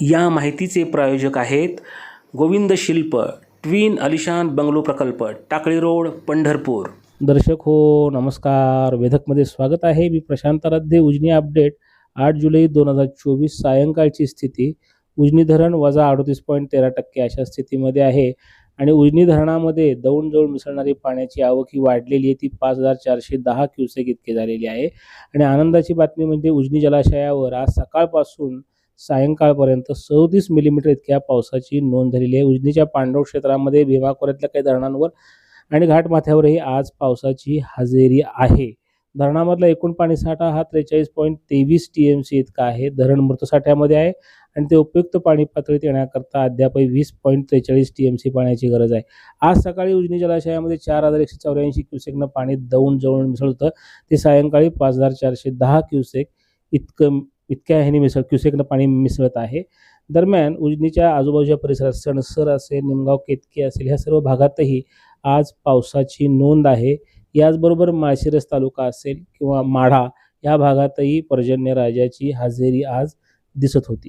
या माहितीचे प्रायोजक आहेत गोविंद शिल्प ट्विन अलिशान बंगलो प्रकल्प टाकळी रोड पंढरपूर. दर्शक हो नमस्कार. वेधकमध्ये स्वागत आहे. मी प्रशांत आराध्य उजनी अपडेट. आठ जुलै दोन हजार चोवीस सायंकाळची स्थिती. उजनी धरण वजा अडतीस पॉईंट तेरा टक्के अशा स्थितीमध्ये आहे. आणि उजनी धरणामध्ये दौंडजवळ मिसळणारी पाण्याची आवक ही वाढलेली आहे. ती पाच हजार चारशे दहा क्युसेक इतकी झालेली आहे. आणि आनंदाची बातमी म्हणजे उजनी जलाशयावर आज सकाळपासून सायंकाळपर्यंत सदतीस मिलीमीटर इतक्या पावसाची नोंद झालेली आहे. उजनीच्या पांडव क्षेत्रामध्ये भीमा खोऱ्यातल्या काही धरणांवर आणि घाटमाथ्यावरही आज पावसाची हजेरी आहे. धरणामधला एकूण पाणीसाठा हा त्रेचाळीस पॉईंट तेवीस टी एम सी इतका आहे. धरण मृतसाठ्यामध्ये आहे आणि ते उपयुक्त पाणी पातळीत येण्याकरता अद्यापही वीस पॉईंट त्रेचाळीस टी एम सी पाण्याची गरज आहे. आज सकाळी उजनी जलाशयामध्ये चार हजार एकशे चौऱ्याऐंशी क्युसेकनं पाणी दौंड जवळून मिसळतं ते सायंकाळी पाच हजार चारशे दहा क्युसेक इतकं इतक्या ह्याने मिसळ क्युसेकनं पाणी मिसळत आहे. दरम्यान उजनीच्या आजूबाजूच्या परिसरात सणसर असेल निमगाव केतकी असेल ह्या सर्व भागातही आज पावसाची नोंद आहे. याचबरोबर माळशिरस तालुका असेल किंवा माढा या भागातही पर्जन्यराजाची हजेरी आज दिसत होती.